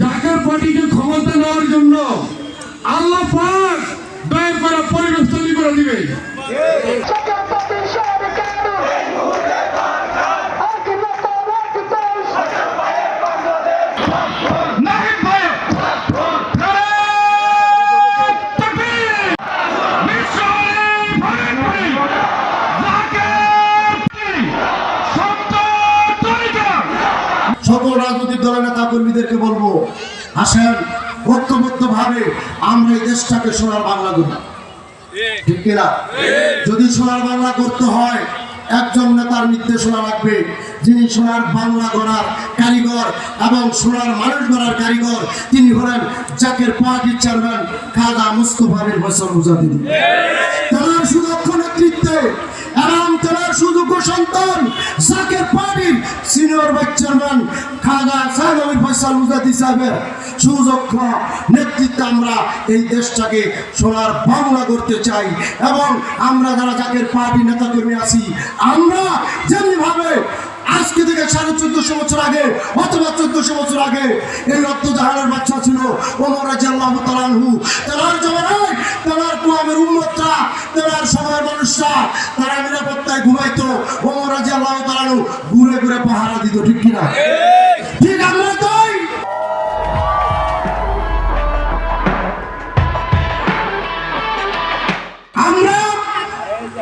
জাকের পার্টিকে ক্ষমতা নেওয়ার জন্য। আল্লাহ পাক দয়া করে পরিবেশ তৈরি করে দিবে সকল রাজনৈতিক দলের নেতা কর্মীদেরকে বলব আসেন ঐক্যবদ্ধ ভাবে আমরা এই দেশটাকে সোনার বাংলা করি। যদি সোনার বাংলা করতে হয়, একজন নেতার নির্দেশনা লাগবে, যিনি সোনার বাংলা গড়ার কারিগর এবং সোনার মানুষ গড়ার কারিগর, তিনি হলেন জাকের পার্টির চেয়ারম্যান খাজা মুস্তফা আলীর ফয়সাল মুজাহিদ তার সুদক্ষ নেতৃত্বে এবং তোলার সুযোগ্য সন্তান জাকের পার্টির সিনিয়র চেয়ারম্যান খাজা সাহেব আমির ফয়সাল উজাদি সাহেবের সুযোগ্য নেতৃত্বে আমরা এই দেশটাকে সোনার বাংলা করতে চাই এবং আমরা যারা জাকের পার্টি নেতা কর্মী আছি, আমরা যেমনিভাবে আজকে থেকে সাড়ে চোদ্দশো বছর আগে, অথবা চোদ্দশো বছর আগে এই রক্ত জাহানের বাচ্চা ছিল আল্লাহ তেনার জমানায় কুয়ামের উন্মতরা সময়ের মানুষরা তারা নিরাপত্তায় ঘুমাইতো। ওমর আল্লাহ তালানহু ঘুরে ঘুরে পাহারা দিত, ঠিক কিনা?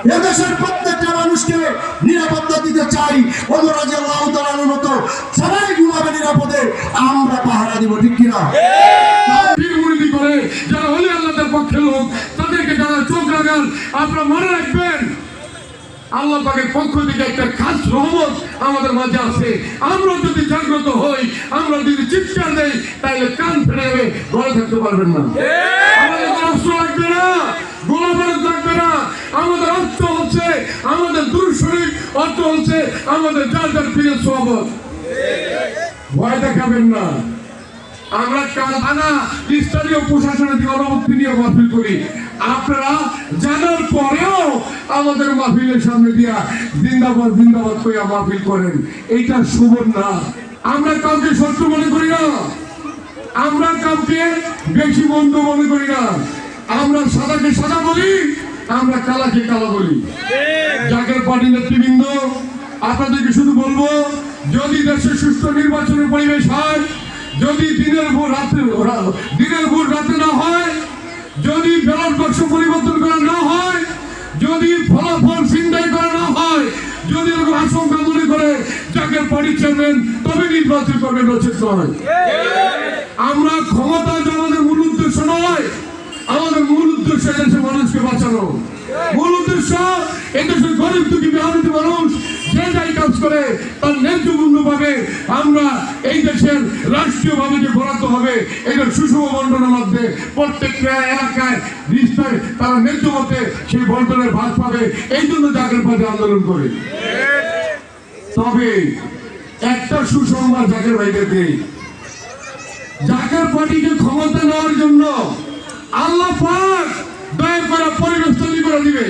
এদেশের প্রত্যেকটা মানুষকে নিরাপত্তা দিতে চাই। ওমর রাদিয়াল্লাহু তাআলার মতো সবাই ঘুমাবে নিরাপদে আমরা পাহারা দিব ঠিক কিনা? করে যারা হলি আল্লাহদের পক্ষে লোক তাদেরকে যারা চোখ লাগান আপনারা মনে রাখবেন আল্লাহ পাকের পক্ষ থেকে একটা খাস রহমত আমাদের মাঝে আছে। আমরা যদি জাগ্রত হই আমরা যদি চিৎকার দেই তাহলে কান ফেলে ঘরে থাকতে পারবেন না। আমাদের লাগবে। আমাদের যার যার প্রিয় ভয় দেখাবেন না। আমরা থানা স্থানীয় প্রশাসনের দিকে অনুমতি নিয়ে মাহফিল করি। আপনারা জানার পরেও আমাদের মাহফিলের সামনে দিয়া জিন্দাবাদ জিন্দাবাদ মাহফিল করেন। এইটা শুভ না। আমরা কাউকে শত্রু মনে করি না। আমরা কাউকে বেশি বন্ধু মনে করি না। আমরা সাদাকে সাদা বলি আমরা কালাকে কালা বলি। জাগের পার্টি নেতৃবৃন্দ আপনাদেরকে শুধু বলব, যদি দেশে সুষ্ঠু নির্বাচনের পরিবেশ হয়, যদি দিনের ভোর রাতে রা- দিনের ভোর রাতে না হয়, যদি ব্যালট বাক্স পরিবর্তন করা না হয়, যদি ফলাফল চিন্তাই করা না হয়, যদি এরকম আশঙ্কা মনে করে জাগের পার্টি চেয়ারম্যান তবে নির্বাচন করবেন নচেত নয়। আমরা ক্ষমতা আমাদের মূল উদ্দেশ্য নয়, আমাদের মূল উদ্দেশ্য মানুষকে বাঁচানো। মূল উদ্দেশ্য এদেশের গরিব দুঃখী মেহনতি মানুষ যাই কাজ করে, তার ন্যায্য মূল্য পাবে। আমরা এই দেশের রাষ্ট্রীয় ভাবে যে বরাদ্দ হবে এদের সুষম বন্টনের মধ্যে প্রত্যেকটা এলাকায় নিষ্ঠায় তারা ন্যায্য মতে সেই বন্টনের ভাগ পাবে। এই জন্য জাগের পথে আন্দোলন করে। তবে একটা সুসংবাদ জাগের বাইরে দেই জাকের পার্টিকে ক্ষমতা নেওয়ার জন্য আল্লাহ পাক দয়া করে পরিবেশ তৈরি করে দিবে